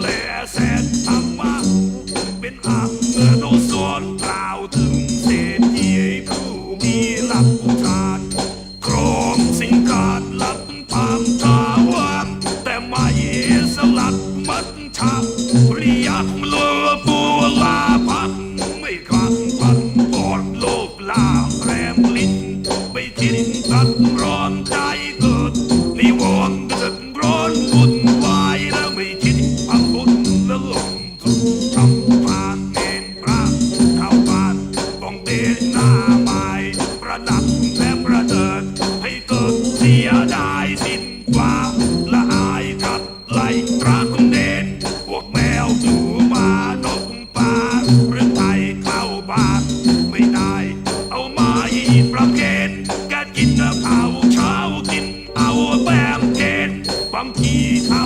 แลแสนทำมาเป็นอาโนส่วนเปล่าถึงเศรษฐีผู้มีหลัก ยดายสิ้นกว่าละอายขับไล่ตราคุณเดนพวกแมวหนูมานกปลาเรื่องไทยเข้าบาทไม่ได้ เอาไมายีนประเคนการกินเอาเช้ากินเอาแบงเคนบางทีทำ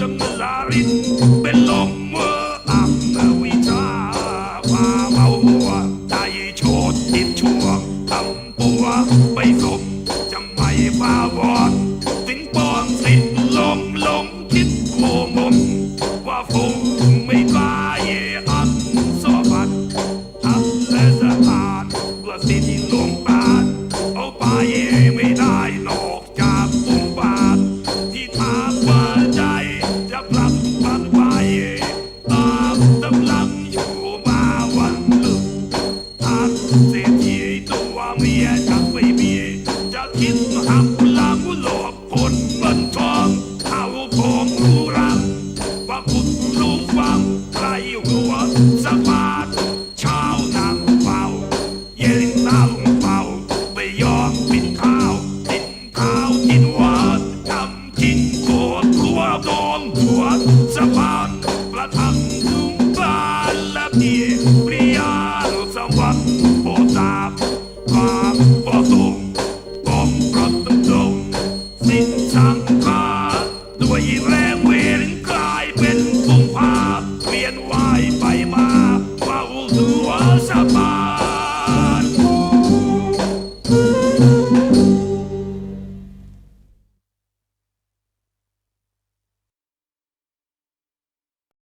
จนลารินเป็นลมเมื่ออับวิชาว่าเมาหัวใจโชดติดชั่วทำตัวไม่สมจะไม่ฟาวอนถึงปองสิลมลงคิดโกมนว่าคงไม่ตายอันสอบัดทำและสถานเพื่อสิ่งที่ลงตา จะคิ acabar.